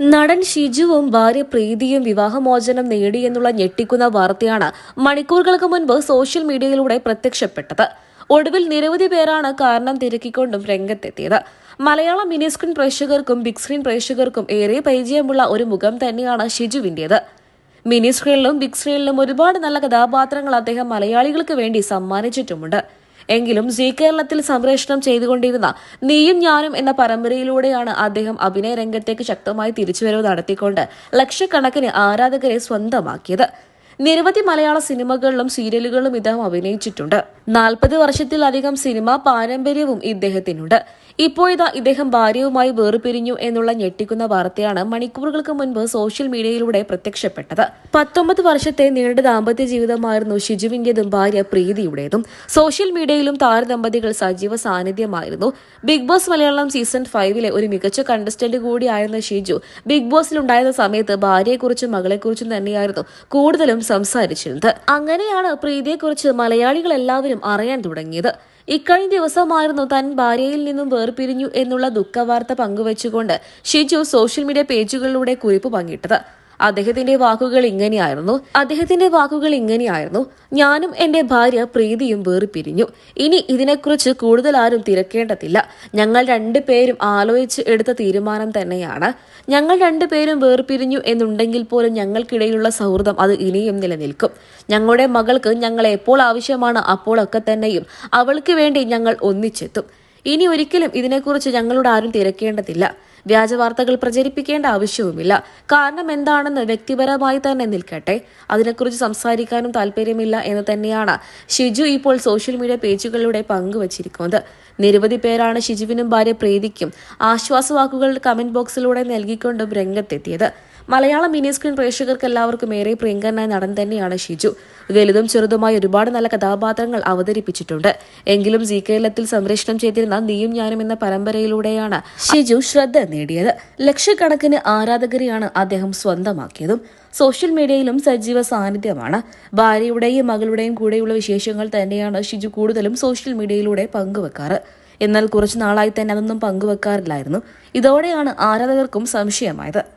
നടൻ ഷിജുവും ഭാര്യ പ്രീതിയും വിവാഹമോചനം നേടിയെന്നുള്ള ഞെട്ടിക്കുന്ന വാർത്തയാണ് മണിക്കൂറുകൾക്ക് മുൻപ് സോഷ്യൽ മീഡിയയിലൂടെ പ്രത്യക്ഷപ്പെട്ടത്. ഒടുവിൽ നിരവധി പേരാണ് കാരണം തിരക്കിക്കൊണ്ടും രംഗത്തെത്തിയത്. മലയാള മിനി സ്ക്രീൻ പ്രേക്ഷകർക്കും ബിഗ് സ്ക്രീൻ പ്രേക്ഷകർക്കും ഏറെ പരിചയമുള്ള ഒരു മുഖം തന്നെയാണ് ഷിജുവിന്റേത് മിനി സ്ക്രീനിലും ബിഗ് സ്ക്രീനിലും ഒരുപാട് നല്ല കഥാപാത്രങ്ങൾ അദ്ദേഹം മലയാളികൾക്ക് വേണ്ടി സമ്മാനിച്ചിട്ടുമുണ്ട്. എങ്കിലും ജി കേരളത്തിൽ സംപ്രേഷണം ചെയ്തുകൊണ്ടിരുന്ന നീയും ഞാനും എന്ന പരമ്പരയിലൂടെയാണ് അദ്ദേഹം അഭിനയ രംഗത്തേക്ക് ശക്തമായി തിരിച്ചുവരവ് നടത്തിക്കൊണ്ട് ലക്ഷക്കണക്കിന് ആരാധകരെ സ്വന്തമാക്കിയത്. നിരവധി മലയാള സിനിമകളിലും സീരിയലുകളിലും ഇദ്ദേഹം അഭിനയിച്ചിട്ടുണ്ട്. നാൽപ്പത് വർഷത്തിലധികം സിനിമാ പാരമ്പര്യവും ഇദ്ദേഹത്തിനുണ്ട്. ഇപ്പോഴിതാ ഇദ്ദേഹം ഭാര്യയുമായി വേർപിരിഞ്ഞു എന്നുള്ള ഞെട്ടിക്കുന്ന വാർത്തയാണ് മണിക്കൂറുകൾക്ക് മുൻപ് സോഷ്യൽ മീഡിയയിലൂടെ പ്രത്യക്ഷപ്പെട്ടത്. പത്തൊമ്പത് വർഷത്തെ നീണ്ട ദാമ്പത്യ ജീവിതമായിരുന്നു ഷിജുവിന്റേതും ഭാര്യ പ്രീതിയുടേതും. സോഷ്യൽ മീഡിയയിലും താരദമ്പതികൾ സജീവ സാന്നിധ്യമായിരുന്നു. ബിഗ് ബോസ് മലയാളം സീസൺ ഫൈവിലെ ഒരു മികച്ച കണ്ടസ്റ്റന്റ് കൂടിയായിരുന്ന ഷിജു. ബിഗ് ബോസിലുണ്ടായിരുന്ന സമയത്ത് ഭാര്യയെക്കുറിച്ചും മകളെക്കുറിച്ചും തന്നെയായിരുന്നു കൂടുതലും സംസാരിച്ചിരുന്നത്. അങ്ങനെയാണ് പ്രീതിയെക്കുറിച്ച് മലയാളികൾ എല്ലാവരും അറിയാൻ തുടങ്ങിയത്. ഇക്കഴിഞ്ഞ ദിവസമായിരുന്നു തൻ ഭാര്യയിൽ നിന്നും വേർപിരിഞ്ഞു എന്നുള്ള ദുഃഖവാർത്ത പങ്കുവച്ചുകൊണ്ട് ഷിജു സോഷ്യൽ മീഡിയ പേജുകളിലൂടെ കുറിപ്പ് പങ്കിട്ടത്. അദ്ദേഹത്തിന്റെ വാക്കുകൾ ഇങ്ങനെയായിരുന്നു. അദ്ദേഹത്തിന്റെ വാക്കുകൾ ഇങ്ങനെയായിരുന്നു. ഞാനും എന്റെ ഭാര്യ പ്രീതിയും വേർപിരിഞ്ഞു. ഇനി ഇതിനെക്കുറിച്ച് കൂടുതൽ ആരും തിരക്കേണ്ടതില്ല. ഞങ്ങൾ രണ്ടുപേരും ആലോചിച്ച് എടുത്ത തീരുമാനം തന്നെയാണ്. ഞങ്ങൾ രണ്ടുപേരും വേർപിരിഞ്ഞു എന്നുണ്ടെങ്കിൽ പോലും ഞങ്ങൾക്കിടയിലുള്ള സൗഹൃദം അത് ഇനിയും നിലനിൽക്കും. ഞങ്ങളുടെ മകൾക്ക് ഞങ്ങൾ എപ്പോൾ ആവശ്യമാണ് അപ്പോഴൊക്കെ തന്നെയും അവൾക്ക് വേണ്ടി ഞങ്ങൾ ഒന്നിച്ചെത്തും. ഇനി ഒരിക്കലും ഇതിനെക്കുറിച്ച് ഞങ്ങളോട് ആരും തിരക്കേണ്ടതില്ല. വ്യാജ വാർത്തകൾ പ്രചരിപ്പിക്കേണ്ട ആവശ്യവുമില്ല. കാരണം എന്താണെന്ന് വ്യക്തിപരമായി തന്നെ നിൽക്കട്ടെ. അതിനെക്കുറിച്ച് സംസാരിക്കാനും താല്പര്യമില്ല എന്ന് തന്നെയാണ് ഷിജു ഇപ്പോൾ സോഷ്യൽ മീഡിയ പേജുകളിലൂടെ പങ്കുവച്ചിരിക്കുന്നത്. നിരവധി പേരാണ് ഷിജുവിനും ഭാര്യ പ്രീതിക്കും ആശ്വാസവാക്കുകൾ കമന്റ് ബോക്സിലൂടെ നൽകിക്കൊണ്ടും രംഗത്തെത്തിയത്. മലയാളം മിനി സ്ക്രീൻ പ്രേക്ഷകർക്ക് എല്ലാവർക്കും ഏറെ പ്രിയങ്കരനായ നടൻ തന്നെയാണ് ഷിജു. വലുതും ചെറുതുമായ ഒരുപാട് നല്ല കഥാപാത്രങ്ങൾ അവതരിപ്പിച്ചിട്ടുണ്ട്. എങ്കിലും ജി കേരളത്തിൽ സംപ്രേഷണം ചെയ്തിരുന്ന നീയും ഞാനും എന്ന പരമ്പരയിലൂടെയാണ് ഷിജു ശ്രദ്ധ നേടിയത്. ലക്ഷക്കണക്കിന് ആരാധകരെയാണ് അദ്ദേഹം സ്വന്തമാക്കിയതും. സോഷ്യൽ മീഡിയയിലും സജീവ സാന്നിധ്യമാണ്. ഭാര്യയുടെയും മകളുടെയും കൂടെയുള്ള വിശേഷങ്ങൾ തന്നെയാണ് ഷിജു കൂടുതലും സോഷ്യൽ മീഡിയയിലൂടെ പങ്കുവെക്കാറ്. എന്നാൽ കുറച്ചു നാളായി തന്നെ അതൊന്നും പങ്കുവെക്കാറില്ലായിരുന്നു. ഇതോടെയാണ് ആരാധകർക്കും സംശയമായത്.